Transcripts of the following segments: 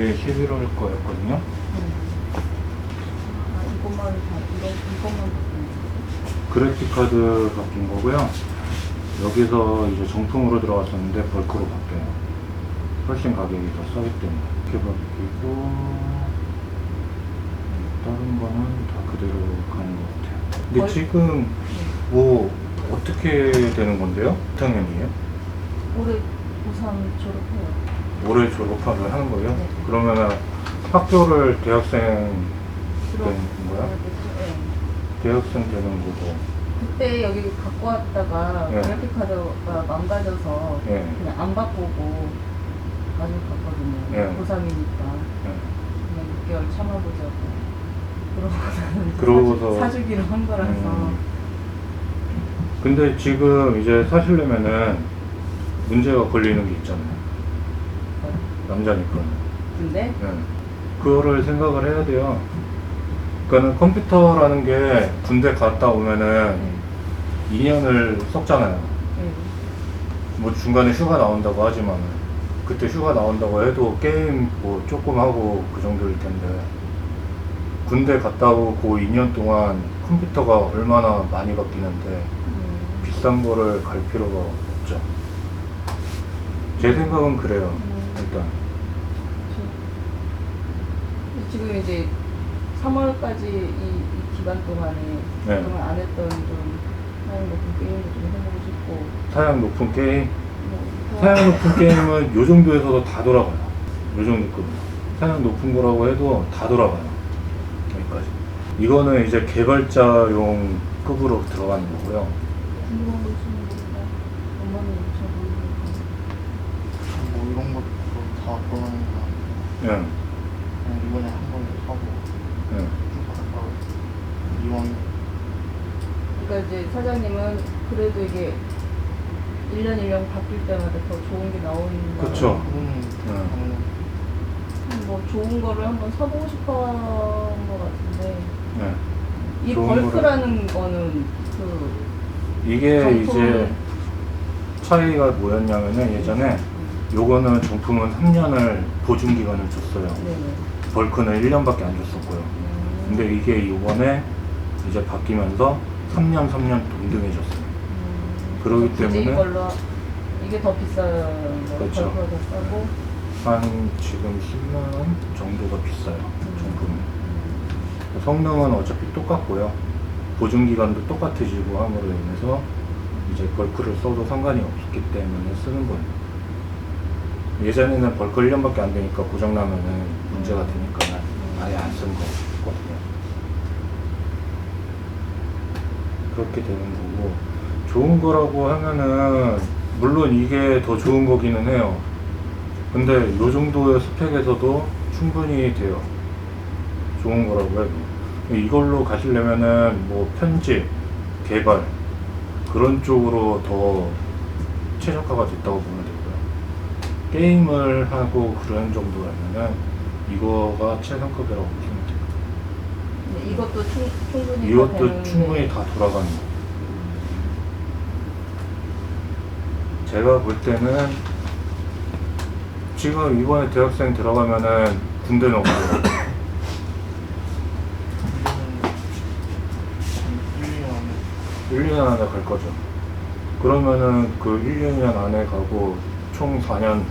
이게 11월 거였거든요. 아, 이것만 다 이런 이것만 바꾸는 그래픽 카드 바뀐 거고요. 여기서 이제 정품으로 들어갔었는데 벌크로 바뀌어요. 훨씬 가격이 더 싸기 때문에 이렇게 바뀌고 다른 거는 다 그대로 가는 것 같아요. 근데 벌- 지금 뭐 어떻게 되는 건데요? 6학년이에요? 올해 고3 졸업해요. 올해 졸업하를 하는 거예요? 네. 그러면은 학교를 대학생 졸업- 되는 거야? 네. 대학생 되는 거고 그때 여기 갖고 왔다가 네. 그래픽 카드가 망가져서 네. 그냥 안 바꾸고 가지고 갔거든요. 네. 고3이니까 네. 그냥 6개월 참아보자고. 그러고서는 이제 그러고서- 사주, 사주기로 한 거라서 음. 근데 지금 이제 사시려면은 문제가 걸리는 게 있잖아요. 남자니까. 근데 네. 그거를 생각을 해야 돼요. 그러니까는 컴퓨터라는 게 군대 갔다 오면은 네. 2년을 썩잖아요. 네. 뭐 중간에 휴가 나온다고 하지만 그때 휴가 나온다고 해도 게임 뭐 조금 하고 그 정도일 텐데 군대 갔다 오고 그 2년 동안 컴퓨터가 얼마나 많이 바뀌는데 음. 비싼 거를 갈 필요가 없죠. 제 생각은 그래요. 음. 일단 저- 지금 이제 3월까지 이, 이 기간 동안에 네. 그동안 안 했던 좀 하는 높은 게임을 좀 해보고 싶고 사양 높은 게임, 뭐 사양 높은 게임은 요 정도에서도 다 돌아가요. 요 정도급. 사양 높은 거라고 해도 다 돌아가요. 여기까지. 이거는 이제 개발자용 급으로 들어가는 거고요. 궁금한 거 있으면. 엄마는 잘 모르니까. 뭐 이런 것도 다 보는 거 예. 그냥 이번에 한 번에 사고 예. 쭉 갔다가 이왕 그러니까 이제 사장님은 그래도 이게 1년 1년 바뀔 때마다 더 좋은 게 나오는 그쵸. 그거는 네. 가능한 뭐 좋은 거를 한번 사보고 싶어 한것 같은데 예. 이 좋은 벌크라는 거는 그 이게 정품- 이제 차이가 뭐였냐면은 예전에 요거는 정품은 3년을 보증 기간을 줬어요. 네네. 벌크는 1년밖에 안 줬었고요. 음. 근데 이게 요번에 이제 바뀌면서 3년 3년 동등해졌어요. 굳이 때문에- 이걸로 이게 더 비싼 거 그렇죠. 벌크가 더 싸고 한 지금 10만 원 정도가 비싸요. 음. 성능은 어차피 똑같고요. 보증 기간도 똑같아지고 함으로 인해서 이제 벌크를 써도 상관이 없기 때문에 쓰는 거예요. 예전에는 벌크 1년밖에 안 되니까 고장 나면은 문제가 되니까 아예 안쓴 거거든요. 그렇게 되는 거고 좋은 거라고 하면은 물론 이게 더 좋은 거기는 해요. 근데 요 정도의 스펙에서도 충분히 돼요. 좋은 거라고 해도 이걸로 가시려면은 뭐 편집, 개발 그런 쪽으로 더 최적화가 됐다고 보면 되고요. 게임을 하고 그런 정도라면은 이거가 최상급이라고 보시면 돼요. 근데 이것도 충, 충분히 다 이것도 되는데 충분히 다 돌아가는 거. 제가 볼 때는 지금 이번에 대학생 들어가면은 군대는 없고 이거는 1, 2년 안에 갈 거죠. 그러면은 그 1, 2년 안에 가고 총 4년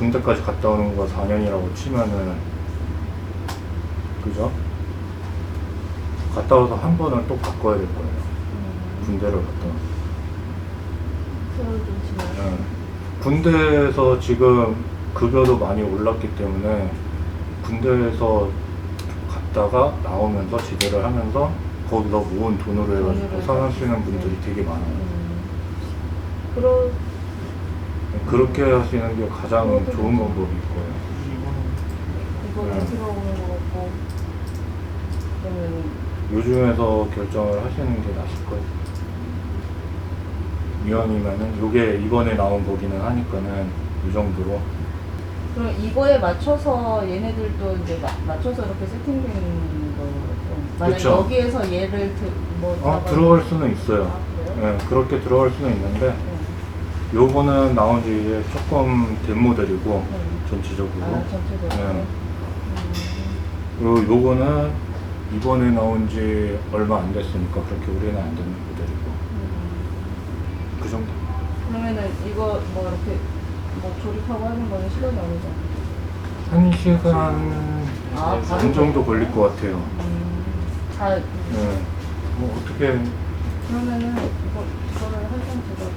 군대까지 갔다 오는 거 4년이라고 치면은 그죠? 갔다 와서 한 번은 또 바꿔야 될 거예요. 음, 군대를 갔다 와서. 예. 군대에서 지금 급여도 많이 올랐기 때문에 군대에서 갔다가 나오면서 지대를 하면서 거기서 모은 돈으로 해가지고 생활하시는 분들이 네. 되게 많아요. 음. 그러 그렇게 하시는 게 가장 좋은 괜찮아요. 방법일 거예요. 네. 들어오는 같고 그러면 요즘에서 결정을 하시는 게 나을 거예요. 미연이면은 요게 이번에 나온 거기는 하니까는 이 정도로 그럼 이거에 맞춰서 얘네들도 이제 마, 맞춰서 이렇게 세팅되는 거죠. 만약 그쵸. 여기에서 얘를 드, 뭐 어, 잡아- 들어갈 수는 있어요. 아, 그래요? 예, 그렇게 들어갈 수는 있는데 네. 요거는 나온 지 이제 조금 된 모델이고 네. 전체적으로. 아, 전체적으로. 네. 음. 요, 요거는 이번에 나온 지 얼마 안 됐으니까 그렇게 오래는 안 된 모델이고. 음. 그 정도. 그러면은 이거 뭐 이렇게 뭐 조립하고 하는 거는 시간이 어느 정도? 한 시간 아, 반 정도 걸릴 것 같아요. 음. 아, 음. 네. 뭐 어떻게 그러면은 이거 이거를 항상 제가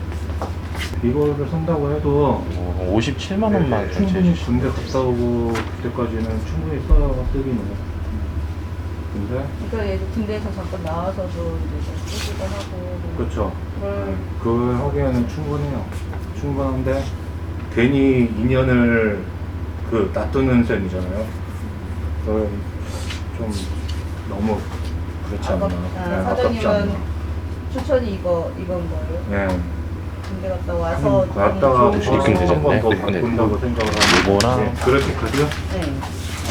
이거를 산다고 해도 어, 57만 원만 네, 충분히 군대 갔다 오고 그때까지는 충분히 써요 쓰기는. 근데 그러니까 얘도 군대에서 잠깐 나와서도 이제 쓰기도 하고 뭐 그렇죠. 그걸 그걸 하기에는 충분해요. 충분한데 괜히 인연을 그 놔두는 셈이잖아요. 그걸 좀 너무 그렇지 않나. 아깝, 네, 아, 아깝지 사장님은 않나. 추천이 이거 이건 거예요? 네. 군대 갔다 와서 갔다가 거. 되셨네. 한번더 네, 바꾼다고 생각을 하고 요거랑 그렇게 카드요? 네.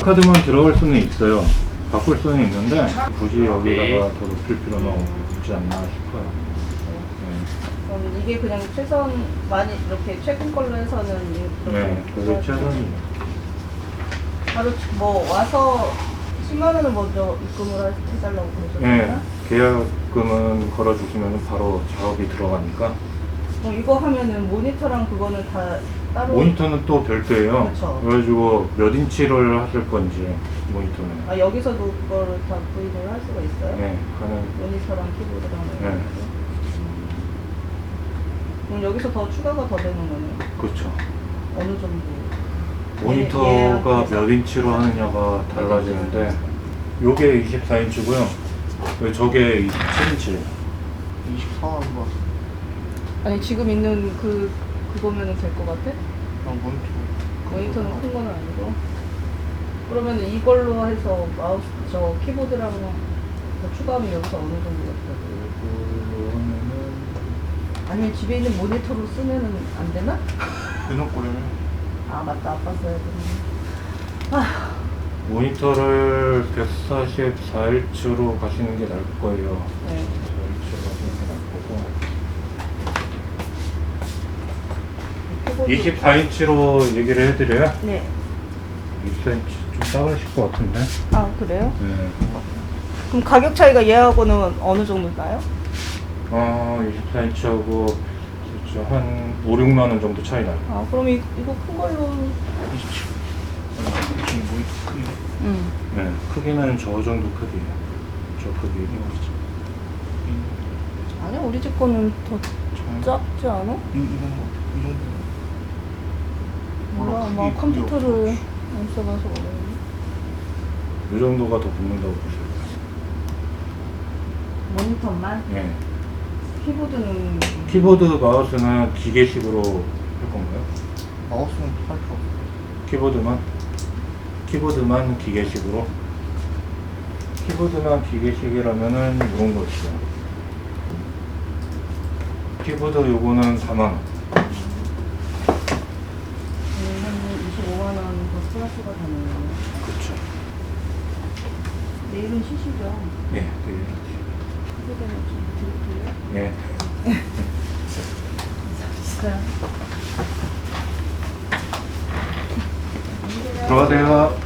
카드만 들어갈 수는 있어요. 바꿀 수는 있는데 굳이 여기다가 더 높일 필요는 없지 않나 싶어요. 네. 그럼 이게 그냥 최선 많이 이렇게 최근 걸로 해서는 이렇게 네, 그게 최선이에요. 바로 뭐 와서 10만 원을 먼저 입금을 해- 해달라고 네, 그러셨나요? 계약금은 걸어주시면 바로 작업이 들어가니까 그럼 이거 하면은 모니터랑 그거는 다 따로 모니터는 또 별도예요. 그쵸. 그래가지고 몇 인치를 하실 건지 모니터는 아 여기서도 그거를 다 구입을 할 수가 있어요? 네, 가능. 모니터랑 키보드랑 네. 음. 그럼 여기서 더 추가가 더 되는 거네요? 그렇죠. 어느 정도? 모니터가 예, 예. 몇 인치로 하느냐가 달라지는데 요게 24인치고요. 저게 27인치. 24만 원 아니 지금 있는 그 그거면은 될 것 같아? 그냥 모니터 모니터는 큰 건 아니고 그러면 이걸로 해서 마우스 저 키보드랑 더 추가하면 여기서 어느 정도 될까요? 이걸로 하면은 아니면 집에 있는 모니터로 쓰면은 안 되나? 대놓고려면 아 맞다 아빠 써야 되네 아 모니터를 144인치로 가시는 게 나을 거예요. 네. 144인치로 가시는 게 나을 거고. 키보드 24인치로 얘기를 해드려요? 네. 24인치 좀 작으실 것 같은데? 아 그래요? 네. 그럼 가격 차이가 얘하고는 어느 정도 나요? 어, 24인치하고 한 5, 6만 원 정도 차이 나요. 아 그럼 이, 이거 큰 걸로 27 지금 모니터 크기 응. 네, 크기는 저 정도 크기예요. 저 크기. 아니야 우리 집 거는 더 작지 않아? 이, 이런 거이 정도 아마 크기, 컴퓨터를 안 써봐서 모르겠네 이 정도가 더 붙는다고 보셔야 돼요. 모니터만? 네. 키보드는 키보드 마우스는 기계식으로 할 건가요? 마우스는 할 필요 없어 키보드만? 키보드만 기계식으로? 키보드만 기계식이라면은 이런 거 있어요. 키보드 요거는 4만 원. 음, 한 25만 원 더 플러스가 되네요 그쵸. 내일은 쉬시죠? 예, 네. 좀 드릴게요 예. 진짜 들어가세요.